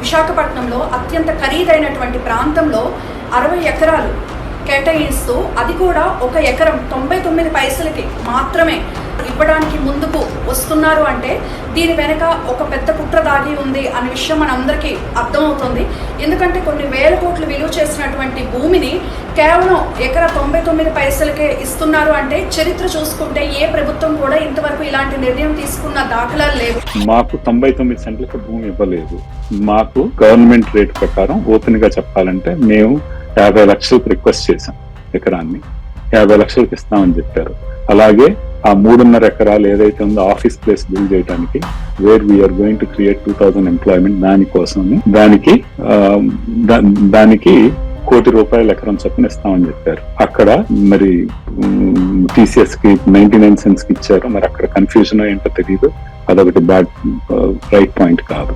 విశాఖపట్నంలో అత్యంత ఖరీదైనటువంటి ప్రాంతంలో అరవై ఎకరాలు కేటాయిస్తూ అది కూడా ఒక ఎకరం తొంభై తొమ్మిది పైసలకి మాత్రమే ఇవ్వడానికి ముందుకు వస్తున్నారు అంటే దీని వెనక ఒక పెద్ద కుట్ర దాగి ఉంది అనే విషయం మనందరికీ అర్థమవుతుంది. ఎందుకంటే కొన్ని వేల కోట్లు విలువ చేసినటువంటి భూమిని కేవలం ఎకరా తొంభై తొమ్మిది పైసలకే ఇస్తున్నారు అంటే చరిత్ర చూసుకుంటే ఏ ప్రభుత్వం కూడా ఇంతవరకు ఇలాంటి నిర్ణయం తీసుకున్న దాఖలాలు లేవు. మాకు తొంభై తొమ్మిది సెంట్లకు భూమి ఇవ్వలేదు. మాకు గవర్నమెంట్ రేట్ ప్రకారం ఓపెన్గా చెప్పాలంటే మేము యాభై లక్షలకు రిక్వెస్ట్ చేశాం ఎకరాన్ని. యాభై లక్షలకు ఇస్తామని చెప్పారు. అలాగే ఆ మూడున్నర ఎకరాలు ఏదైతే ఉందో ఆఫీస్ ప్లేస్ బిల్డ్ చేయడానికి where we're going to create two thousand employment దానికోసం దానికి దానికి కోటి రూపాయల ఎకరం చొప్పున ఇస్తామని చెప్పారు. అక్కడ మరి టీసీఎస్కి నైన్టీ నైన్ సెన్స్కి ఇచ్చారు. మరి అక్కడ కన్ఫ్యూజన్ ఏంటో తెలియదు అదొకటి బ్యాడ్ రైట్ పాయింట్ కాదు.